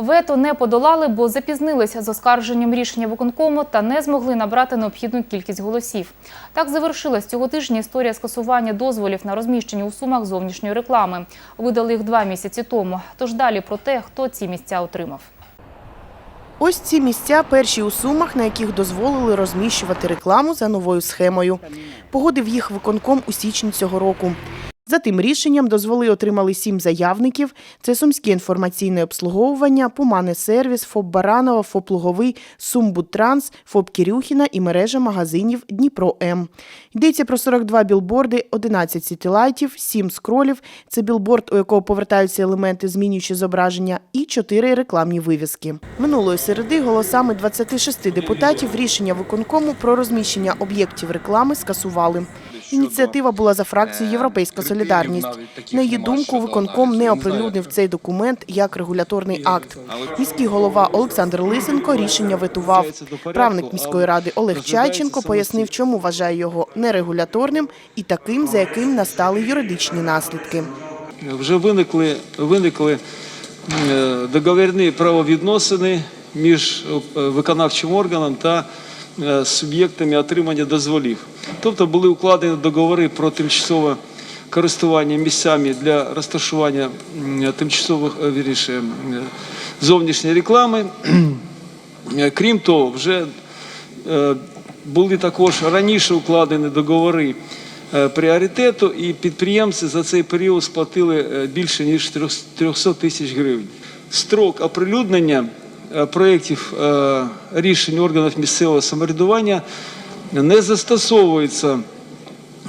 Вето не подолали, бо запізнилися з оскарженням рішення виконкому та не змогли набрати необхідну кількість голосів. Так завершилась цього тижня історія скасування дозволів на розміщення у сумах зовнішньої реклами. Видали їх два місяці тому. Тож далі про те, хто ці місця отримав. Ось ці місця перші у сумах, на яких дозволили розміщувати рекламу за новою схемою. Погодив їх виконком у січні цього року. За тим рішенням дозволи отримали сім заявників. Це Сумське інформаційне обслуговування, Пумане сервіс, ФОП Баранова, ФОП Луговий, Сумбудтранс, ФОП Кирюхіна і мережа магазинів Дніпро М. Йдеться про 42 білборди, 11 сітілайтів, 7 скролів. Це білборд, у якого повертаються елементи, змінюючи зображення, і 4 рекламні вивіски. Минулої середи голосами 26 депутатів рішення виконкому про розміщення об'єктів реклами скасували. Ініціатива була за фракцією Європейська солідарність. На її думку, виконком не оприлюднив цей документ як регуляторний акт. Міський голова Олександр Лисенко рішення ветував. Правник міської ради Олег Чайченко пояснив, чому вважає його нерегуляторним і таким, за яким настали юридичні наслідки. вже виникли, виникли е, договірні правовідносини між е, виконавчим органом та е, суб'єктами отримання дозволів. Тобто були укладені договори про тимчасове користування місцями для розташування тимчасових е, вірніше, е, зовнішньої реклами. Е, Крім того, вже е, були також раніше укладені договори е, пріоритету, і підприємці за цей період сплатили е, більше ніж 300 тисяч гривень. Строк оприлюднення е, проєктів е, рішень органів місцевого самоврядування не застосовується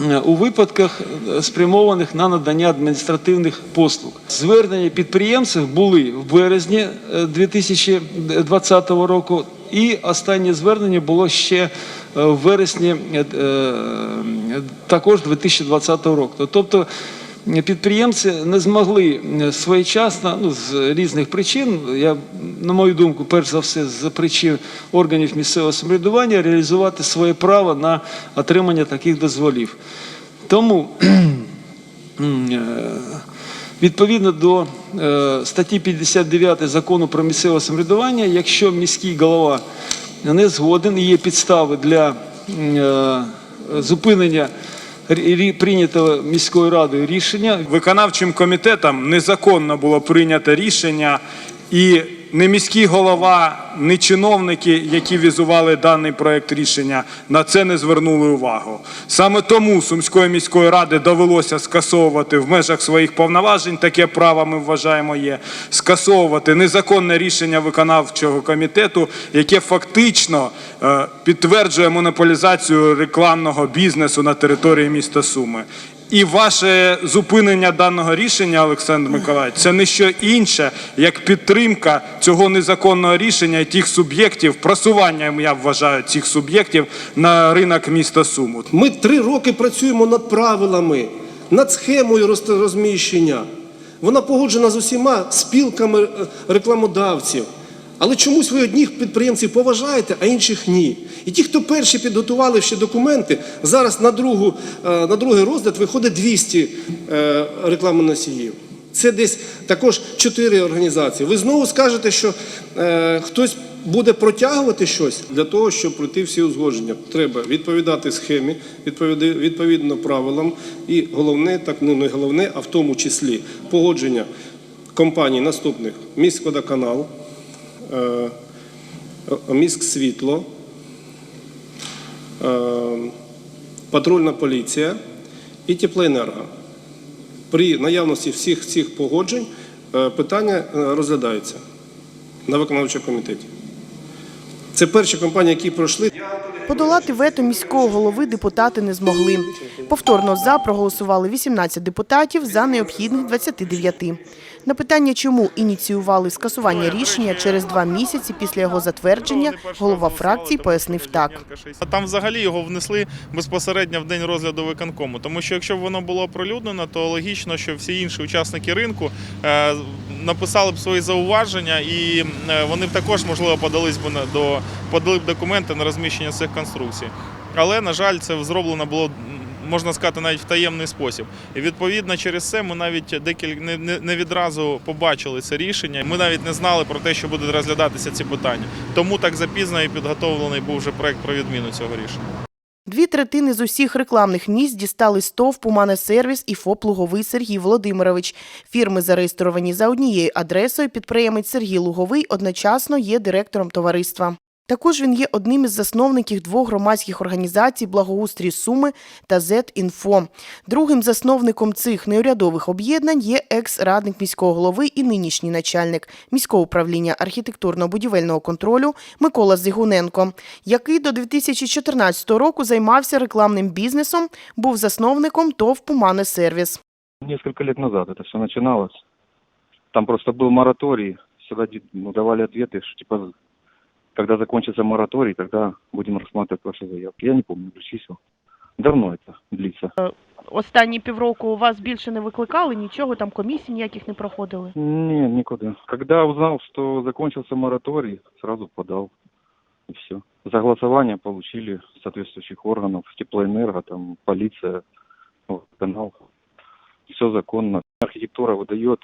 е, у випадках е, спрямованих на надання адміністративних послуг. Звернення підприємців були в березні е, 2020 року, і останнє звернення було ще е, в вересні е, е, також 2020 року. Тобто е, підприємці не змогли е, своєчасно, ну з різних причин, я на мою думку, перш за все, з причин органів місцевого самоврядування реалізувати своє право на отримання таких дозволів. Тому е, відповідно до е, статті 59 закону про місцеве самоврядування, якщо міський голова не згоден і є підстави для зупинення прийнятого міською радою рішення, Виконавчим комітетом незаконно було прийнято рішення, і не міський голова, не чиновники, які візували даний проект рішення, на це не звернули увагу. Саме тому Сумської міської ради довелося скасовувати в межах своїх повноважень, таке право ми вважаємо є, скасовувати незаконне рішення виконавчого комітету, яке фактично е, підтверджує монополізацію рекламного бізнесу на території міста Суми. І ваше зупинення даного рішення, Олександр Миколаївич, це не що інше, як підтримка цього незаконного рішення і тих суб'єктів, просування, я вважаю, цих суб'єктів на ринок міста Суму. Ми три роки працюємо над правилами, над схемою роз- розміщення. Вона погоджена з усіма спілками е, рекламодавців. Але чомусь ви одних підприємців поважаєте, а інших ні. І ті, хто перші підготували ще документи, зараз на, другу, е, на другий розгляд виходить 200 е, рекламоносіїв. Це десь також чотири організації. Ви знову скажете, що е, хтось буде протягувати щось для того, щоб пройти всі узгодження. Треба відповідати схемі, відповідно правилам. І головне, так ну не головне, а в тому числі погодження компаній наступних міськводоканал, е, міськсвітло, е, патрульна поліція і теплоенерго. При наявності всіх цих погоджень е, питання розглядається на виконавчому комітеті. Це перші компанії, які пройшли. Подолати вето міського голови депутати не змогли. Повторно за проголосували 18 депутатів за необхідних 29. На питання, чому ініціювали скасування рішення через два місяці після його затвердження, голова фракції пояснив так. Там взагалі його внесли безпосередньо в день розгляду виконкому. Тому що якщо б воно було оприлюднено, то логічно, що всі інші учасники ринку е, написали б свої зауваження, і е, вони б також можливо подались на- до подали б документи на розміщення цих конструкцій. Але на жаль, це зроблено було можна сказати, навіть в таємний спосіб. І відповідно через це ми навіть декілька не, не, не відразу побачили це рішення. Ми навіть не знали про те, що будуть розглядатися ці питання. Тому так запізно і підготовлений був вже проект про відміну цього рішення. Дві третини з усіх рекламних місць дістали СТОВ «Пуманесервіс» і ФОП «Луговий» Сергій Володимирович. Фірми зареєстровані за однією адресою. Підприємець Сергій Луговий одночасно є директором товариства. Також він є одним із засновників двох громадських організацій «Благоустрій Суми» та «Зет-Інфо». Другим засновником цих неурядових об'єднань є екс-радник міського голови і нинішній начальник міського управління архітектурно-будівельного контролю Микола Зигуненко, який до 2014 року займався рекламним бізнесом, був засновником ТОВ «Пумане Сервіс». Несколько лет назад это все начиналось. Там просто был мораторий, всегда ну, давали ответы, что типа, когда закончится мораторий, тогда будем рассматривать ваши заявки. Я не помню уже чисел. Давно это длится. Останні півроку у вас більше не викликали нічого, там комісій ніяких не проходили. Не, никуда. Когда узнал, что закончился мораторий, сразу подал. И все. За голосование получили соответствующих органов, теплоэнерго, там, полиция, вот, канал. Все законно. Архитектура выдает,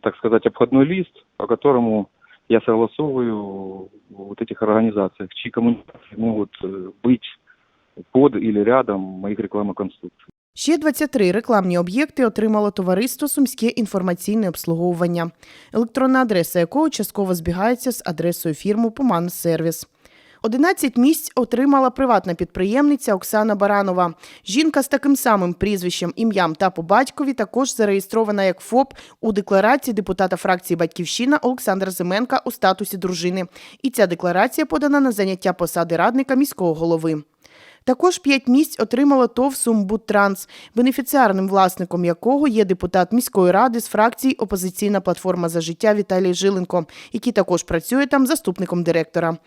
так сказать, обходной лист, по которому я согласовываю вот этих организациях, чьи коммуникации могут э, быть под или рядом моих рекламоконструкций. Ще 23 рекламні об'єкти отримало товариство Сумське інформаційне обслуговування, електронна адреса якого частково збігається з адресою фірми «Пуман Сервіс». 11 місць отримала приватна підприємниця Оксана Баранова. Жінка з таким самим прізвищем, ім'ям та по батькові також зареєстрована як ФОП у декларації депутата фракції Батьківщина Олександра Зименка у статусі дружини. І ця декларація подана на заняття посади радника міського голови. Також п'ять місць отримало ТОВ «Сумбудтранс», бенефіціарним власником якого є депутат міської ради з фракції «Опозиційна платформа за життя» Віталій Жиленко, який також працює там заступником директора.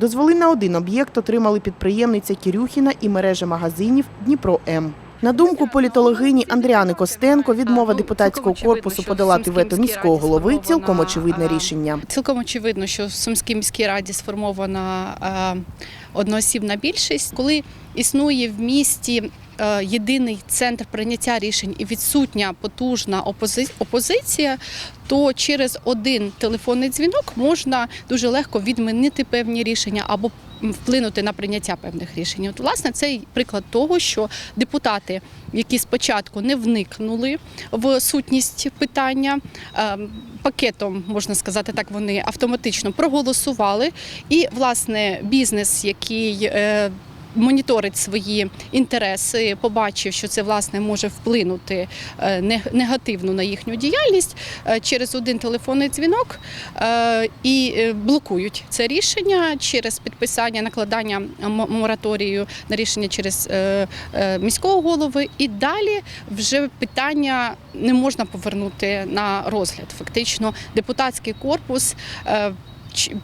Дозволи на один об'єкт отримали підприємниця Кірюхіна і мережа магазинів Дніпро М. На думку політологині Андріани Костенко, відмова депутатського корпусу подолати вето міського голови цілком очевидне рішення. Цілком очевидно, що в Сумській міській раді сформована одноосібна більшість, коли існує в місті. Е, Єдиний центр прийняття рішень і відсутня потужна опозиція, то через один телефонний дзвінок можна дуже легко відмінити певні рішення або вплинути на прийняття певних рішень. От, власне, це приклад того, що депутати, які спочатку не вникнули в сутність питання, е, пакетом можна сказати так, вони автоматично проголосували. І власне бізнес, який е, Моніторить свої інтереси, побачив, що це власне може вплинути е, негативно на їхню діяльність е, через один телефонний дзвінок е, і блокують це рішення через підписання накладання мораторію на рішення через міського голови. І далі вже питання не можна повернути на розгляд. Фактично, депутатський корпус.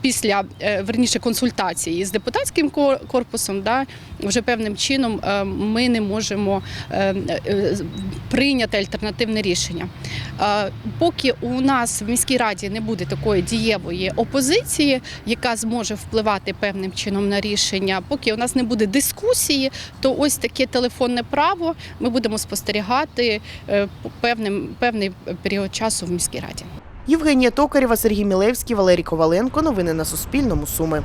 Після е, верніше консультації з депутатським корпусом, да, вже певним чином е, ми не можемо е, прийняти альтернативне рішення. Поки у нас в міській раді не буде такої дієвої опозиції, яка зможе впливати певним чином на рішення, поки у нас не буде дискусії, то ось таке телефонне право ми будемо спостерігати певним певний період часу в міській раді. Євгенія Токарєва, Сергій Мілевський, Валерій Коваленко. Новини на Суспільному. Суми.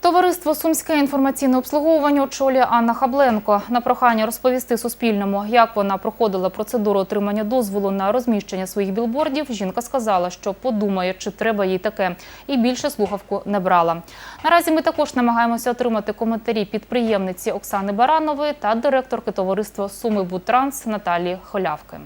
Товариство Сумське інформаційне обслуговування очолює Анна Хабленко. На прохання розповісти Суспільному, як вона проходила процедуру отримання дозволу на розміщення своїх білбордів. Жінка сказала, що подумає, чи треба їй таке, і більше слухавку не брала. Наразі ми також намагаємося отримати коментарі підприємниці Оксани Баранової та директорки товариства Суми Бутранс Наталії Холявки.